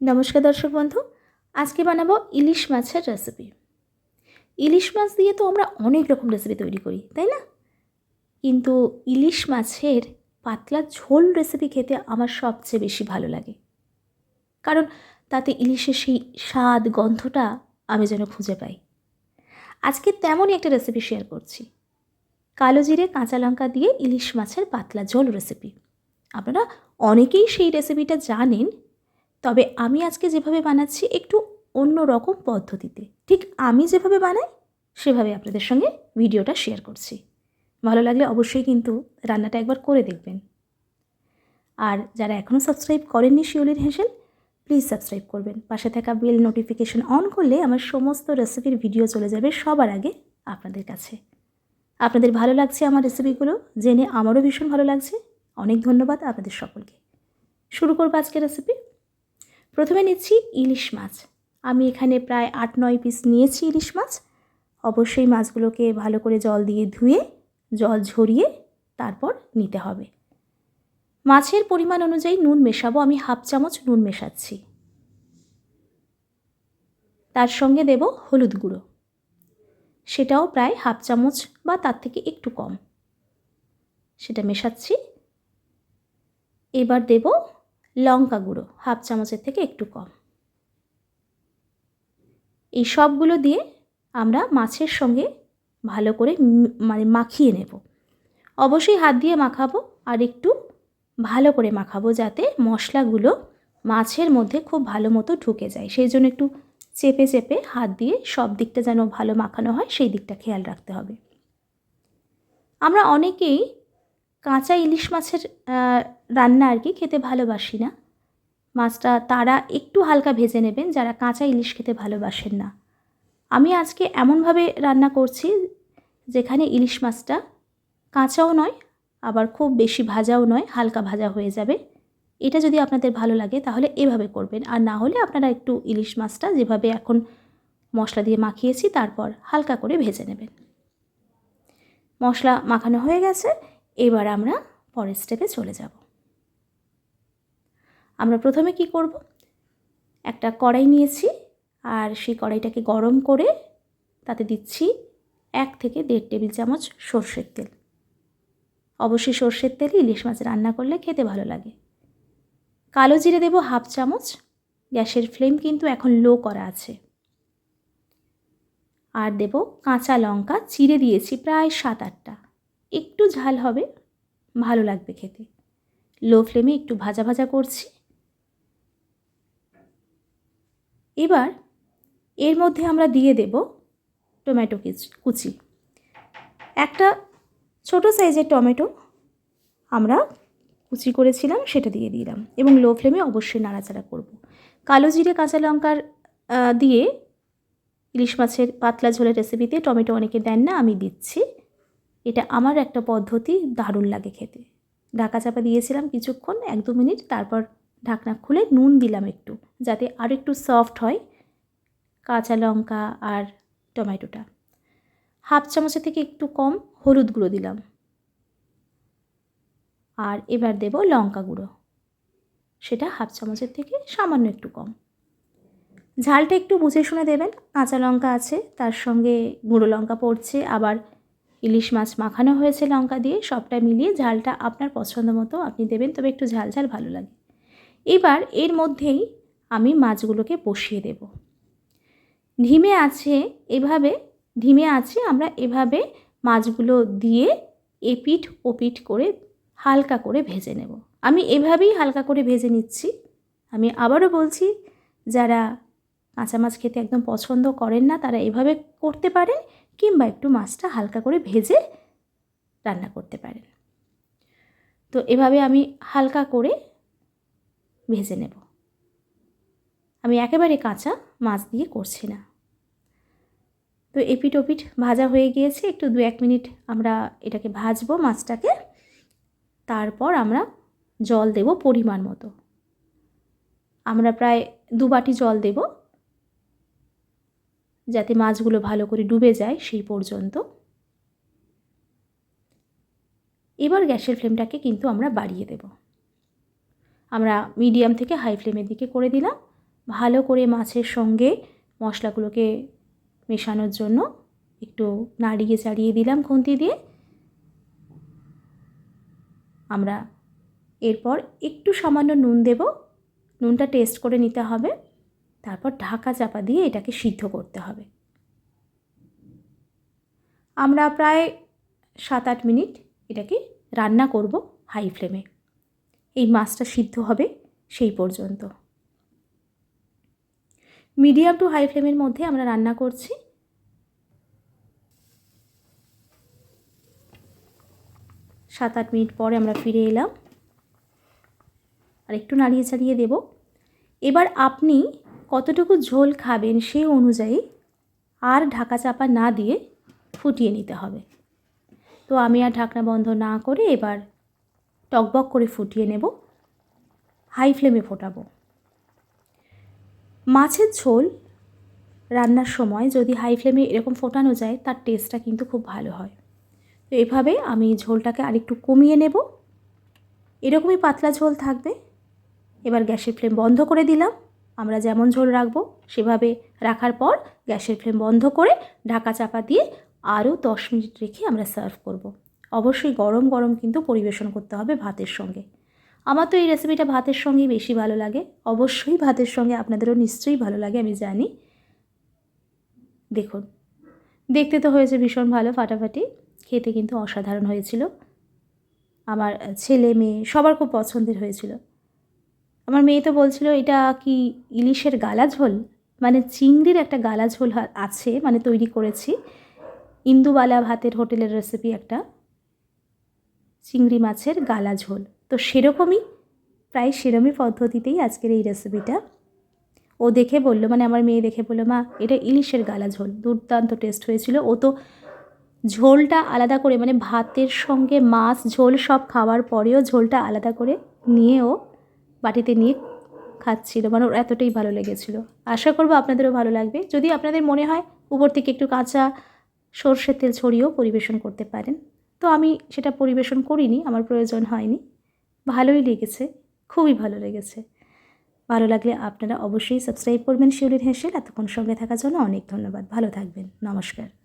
নমস্কার দর্শক বন্ধু, আজকে বানাবো ইলিশ মাছের রেসিপি ইলিশ মাছ দিয়ে তো আমরা অনেক রকম রেসিপি তৈরি করি, তাই না? কিন্তু ইলিশ মাছের পাতলা ঝোল রেসিপি খেতে আমার সবচেয়ে বেশি ভালো লাগে। কারণ তাতে ইলিশের সেই স্বাদ, গন্ধটা আমি যেন খুঁজে পাই। আজকে তেমনই একটা রেসিপি শেয়ার করছি। কালো জিরে, কাঁচা লঙ্কা দিয়ে ইলিশ মাছের পাতলা ঝোল রেসিপি আপনারা অনেকেই সেই রেসিপিটা জানেন তবে আমি আজকে যেভাবে বানাচ্ছি একটু অন্য রকম পদ্ধতিতে। ঠিক আমি যেভাবে বানাই, সেভাবে আপনাদের সঙ্গে ভিডিওটা শেয়ার করছি। ভালো লাগলে অবশ্যই কিন্তু রান্নাটা একবার করে দেখবেন। আর যারা এখনও সাবস্ক্রাইব করেননি শিওলির হেসেল প্লিজ সাবস্ক্রাইব করবেন। পাশে থাকা বেল নোটিফিকেশন অন করলে আমার সমস্ত রেসিপির ভিডিও চলে যাবে সবার আগে আপনাদের কাছে। আপনাদের ভালো লাগছে আমার রেসিপিগুলো জেনে আমারও ভীষণ ভালো লাগছে। অনেক ধন্যবাদ আপনাদের সকলকে। শুরু করব আজকের রেসিপি প্রথমে নিচ্ছি ইলিশ মাছ। আমি এখানে প্রায় আট, নয় পিস নিয়েছি ইলিশ মাছ। অবশ্যই মাছগুলোকে ভালো করে জল দিয়ে ধুয়ে, জল ঝরিয়ে তারপর নিতে হবে। মাছের পরিমাণ অনুযায়ী নুন মেশাবো, আমি হাফ চামচ নুন মেশাচ্ছি। তার সঙ্গে দেব হলুদ গুঁড়ো। সেটাও প্রায় হাফ চামচ বা তার থেকে একটু কম। সেটা মেশাচ্ছি। এবার দেব লঙ্কা গুঁড়ো, হাফ চামচের থেকে একটু কম। এই সবগুলো দিয়ে আমরা মাছের সঙ্গে ভালো করে মানে মাখিয়ে নেব। অবশ্যই হাত দিয়ে মাখাবো আর একটু ভালো করে মাখাবো যাতে মশলাগুলো মাছের মধ্যে খুব ভালো মতো ঢুকে যায়। সেই জন্য একটু চেপে চেপে হাত দিয়ে সব দিকটা যেন ভালো মাখানো হয়, সেই দিকটা খেয়াল রাখতে হবে। আমরা অনেকেই কাঁচা ইলিশ মাছের রান্না আর কি খেতে ভালোবাসি না। মাছটা তারা একটু হালকা ভেজে নেবেন, যারা কাঁচা ইলিশ খেতে ভালোবাসেন না। আমি আজকে এমনভাবে রান্না করছি, যেখানে ইলিশ মাছটা কাঁচাও নয়, আবার খুব বেশি ভাজাও নয়, হালকা ভাজা হয়ে যাবে। এটা যদি আপনাদের ভালো লাগে, তাহলে এভাবে করবেন। আর না হলে আপনারা একটু ইলিশ মাছটা যেভাবে এখন মশলা দিয়ে মাখিয়েছি, তারপর হালকা করে ভেজে নেবেন। মশলা মাখানো হয়ে গেছে এবার আমরা পরের স্টেপে চলে যাব। আমরা প্রথমে কি করব? একটা কড়াই নিয়েছি আর সেই কড়াইটাকে গরম করে তাতে দিচ্ছি এক থেকে দেড় টেবিল চামচ সর্ষের তেল। অবশ্যই সর্ষের তেলে ইলিশ মাছ রান্না করলে খেতে ভালো লাগে। কালো জিরে দেব হাফ চামচ, গ্যাসের ফ্লেম কিন্তু এখন লো করা আছে। আর দেব কাঁচা লঙ্কা, চিড়ে দিয়েছি প্রায় সাত আটটা। একটু ঝাল হবে, ভালো লাগবে খেতে। লো ফ্লেমে একটু ভাজা ভাজা করছি। এবার এর মধ্যে আমরা দিয়ে দেব টমেটো কুচি একটা ছোট সাইজের টমেটো আমরা কুচি করেছিলাম, সেটা দিয়ে দিলাম এবং লো ফ্লেমে অবশ্যই নাড়াচাড়া করব। কালো জিরে, কাঁচা লঙ্কার দিয়ে ইলিশ মাছের পাতলা ঝোলের রেসিপিতে টমেটো অনেকে দেন না, আমি দিচ্ছি। এটা আমার একটা পদ্ধতি, দারুণ লাগে খেতে। ঢাকা চাপা দিয়েছিলাম কিছুক্ষণ, এক দু মিনিট, তারপর ঢাকনা খুলে নুন দিলাম একটু, যাতে আর একটু সফট হয় কাঁচা লঙ্কা আর টমেটোটা। হাফ চামচের থেকে একটু কম হলুদ গুঁড়ো দিলাম। আর এবার দেব লঙ্কা গুঁড়ো। সেটা হাফ চামচের থেকে সামান্য একটু কম। ঝালটা একটু বুঝে শুনে দেবেন। কাঁচা লঙ্কা আছে, তার সঙ্গে গুঁড়ো লঙ্কা পড়ছে, আবার ইলিশ মাছ মাখানো হয়েছে লঙ্কা দিয়ে, সবটা মিলিয়ে ঝালটা আপনার পছন্দ মতো আপনি দেবেন, তবে একটু ঝাল ঝাল ভালো লাগে। এবার এর মধ্যেই আমি মাছগুলোকে বসিয়ে দেব। ধিমে আছে এভাবে, ধিমে আছে আমরা এভাবে মাছগুলো দিয়ে এপিঠ ওপিঠ করে হালকা করে ভেজে নেব। আমি এভাবেই হালকা করে ভেজে নিচ্ছি। আমি আবারও বলছি, যারা কাঁচা মাছ খেতে একদম পছন্দ করেন না, তারা এভাবে করতে পারেন। কিংবা একটু মাছটা হালকা করে ভেজে রান্না করতে পারেন। তো এভাবে আমি হালকা করে ভেজে নেব। আমি একেবারে কাঁচা মাছ দিয়ে করছি না। তো এপিট ওপিট ভাজা হয়ে গিয়েছে, একটু দু এক মিনিট আমরা এটাকে ভাজবো মাছটাকে। তারপর আমরা জল দেব পরিমাণ মতো। আমরা প্রায় দু বাটি জল দেব। যাতে মাছগুলো ভালো করে ডুবে যায় সেই পর্যন্ত। এবার গ্যাসের ফ্লেমটাকে কিন্তু আমরা বাড়িয়ে দেব। আমরা মিডিয়াম থেকে হাই ফ্লেমের দিকে করে দিলাম। ভালো করে মাছের সঙ্গে মশলাগুলোকে মেশানোর জন্য একটু নাড়িয়ে চাড়িয়ে দিলাম খুন্তি দিয়ে। আমরা এরপর একটু সামান্য নুন দেব। নুনটা টেস্ট করে নিতে হবে। তারপর ঢাকা চাপা দিয়ে এটাকে সিদ্ধ করতে হবে। আমরা প্রায় সাত আট মিনিট এটাকে রান্না করব হাই ফ্লেমে। এই মাছটা সিদ্ধ হবে সেই পর্যন্ত। মিডিয়াম টু হাই ফ্লেমের মধ্যে আমরা রান্না করছি। সাত আট মিনিট পরে আমরা ফিরে এলাম। আর একটু নাড়িয়ে চাড়িয়ে দেব। এবার আপনি কতটুকু ঝোল খাবেন সেই অনুযায়ী আর ঢাকা চাপা না দিয়ে ফুটিয়ে নিতে হবে। তো আমি আর ঢাকনা বন্ধ না করে এবার টকবক করে ফুটিয়ে নেব, হাই ফ্লেমে ফোটাবো। মাছের ঝোল রান্নার সময় যদি হাই ফ্লেমে এরকম ফোটানো যায়, তার টেস্টটা কিন্তু খুব ভালো হয়। তো এভাবে আমি ঝোলটাকে আরেকটু কমিয়ে নেব। এরকমই পাতলা ঝোল থাকবে। এবার গ্যাসের ফ্লেম বন্ধ করে দিলাম। আমরা যেমন ঝোল রাখব, সেভাবে রাখার পর গ্যাসের ফ্লেম বন্ধ করে ঢাকা চাপা দিয়ে আরও দশ মিনিট রেখে আমরা সার্ভ করব। অবশ্যই গরম গরম কিন্তু পরিবেশন করতে হবে ভাতের সঙ্গে। আমার তো এই রেসিপিটা ভাতের সঙ্গেই বেশি ভালো লাগে। অবশ্যই ভাতের সঙ্গে আপনাদেরও নিশ্চয়ই ভালো লাগে, আমি জানি। দেখুন, দেখতে তো হয়েছে ভীষণ ভালো ফাটাফাটি, খেতে কিন্তু অসাধারণ হয়েছিল। আমার ছেলে মেয়ে সবার খুব পছন্দের হয়েছিল। আমার মেয়ে তো বলছিল, এটা কি ইলিশের গালা ঝোল মানে চিংড়ির একটা গালা ঝোল আছে মানে তৈরি করেছি। ইন্দুবালা ভাতের হোটেলের রেসিপি একটা। চিংড়ি মাছের গালা ঝোল তো সেরকমই, প্রায় সেরমই পদ্ধতিতেই আজকের এই রেসিপিটা ও দেখে বলল মানে আমার মেয়ে দেখে বলল, মা, এটা ইলিশের গালা ঝোল দুর্দান্ত টেস্ট হয়েছিল। ও তো ঝোলটা আলাদা করে মানে ভাতের সঙ্গে মাছ, ঝোল সব খাওয়ার পরেও ঝোলটা আলাদা করে নিয়ে ও বাটিতে নিয়ে খাচ্ছিল মানে ওর এতটাই ভালো লেগেছিল। আশা করব আপনাদেরও ভালো লাগবে। যদি আপনাদের মনে হয় উপর থেকে একটু কাঁচা সর্ষের তেল ছড়িয়েও পরিবেশন করতে পারেন। তো আমি সেটা পরিবেশন করিনি, আমার প্রয়োজন হয়নি। ভালোই লেগেছে, খুবই ভালো লেগেছে। ভালো লাগলে আপনারা অবশ্যই সাবস্ক্রাইব করবেন শিউলির হেসেল। এতক্ষণ সঙ্গে থাকার জন্য অনেক ধন্যবাদ। ভালো থাকবেন। নমস্কার।